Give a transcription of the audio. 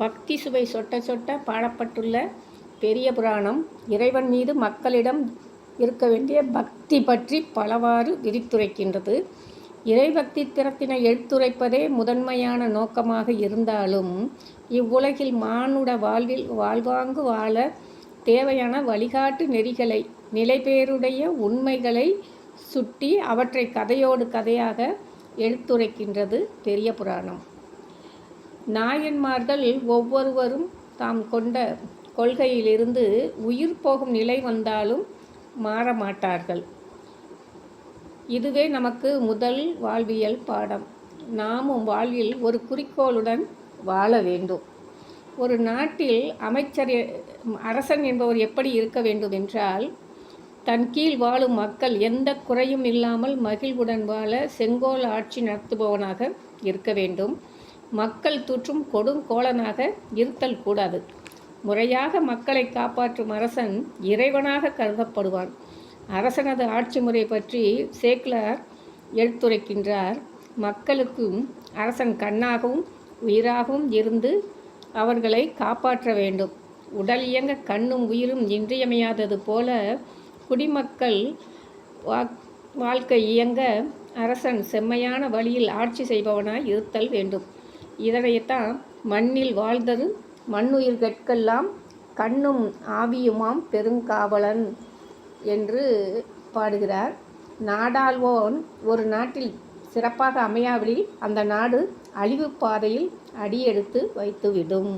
பக்தி சுவை சொட்ட சொட்ட பாடப்பட்டுள்ள பெரிய புராணம். இறைவன் மீது மக்களிடம் இருக்க வேண்டிய பக்தி பற்றி பலவாறு விரித்துரைக்கின்றது. இறைபக்தி திறத்தினை எடுத்துரைப்பதே முதன்மையான நோக்கமாக இருந்தாலும் இவ்வுலகில் மானுட வாழ்வில் வாழ்வாங்கு வாழ தேவையான வழிகாட்டு நெறிகளை நிலைபேருடைய உண்மைகளை சுட்டி அவற்றை கதையோடு கதையாக எடுத்துரைக்கின்றது பெரிய புராணம். நாயன்மார்கள் ஒவ்வொருவரும் தாம் கொண்ட கொள்கையிலிருந்து உயிர் போகும் நிலை வந்தாலும் மாற மாட்டார்கள் இதுவே நமக்கு முதல் வாழ்வியல் பாடம். நாமும் வாழ்வில் ஒரு குறிக்கோளுடன் வாழ வேண்டும். ஒரு நாட்டில் அமைச்சர் அரசன் என்பவர் எப்படி இருக்க வேண்டும் என்றால் தன் கீழ் வாழும் மக்கள் எந்த குறையும் இல்லாமல் மகிழ்வுடன் வாழ செங்கோல் ஆட்சி நடத்துபவனாக இருக்க வேண்டும். மக்கள் தூற்றும் கொடுங்கோலனாக இருத்தல் கூடாது. முறையாக மக்களை காப்பாற்றும் அரசன் இறைவனாக கருதப்படுவான். அரசனது ஆட்சி முறை பற்றி சேக்லர் எடுத்துரைக்கின்றார் மக்களுக்கும் அரசன் கண்ணாகவும் உயிராகவும் இருந்து அவர்களை காப்பாற்ற வேண்டும். உடல் இயங்க கண்ணும் உயிரும் இன்றியமையாதது போல குடிமக்கள் வா- வாழ்க்கை இயங்க அரசன் செம்மையான வழியில் ஆட்சி செய்பவனாய் இருத்தல் வேண்டும். இதனையத்தான் மண்ணில் வாழ்ந்தது மண்ணுயிர் கற்கெல்லாம் கண்ணும் ஆவியுமாம் பெருங்காவலன் என்று பாடுகிறார். நாடாள்வோன் ஒரு நாட்டில் சிறப்பாக அமையாவிடில் அந்த நாடு அழிவு பாதையில் அடியெடுத்து வைத்துவிடும்.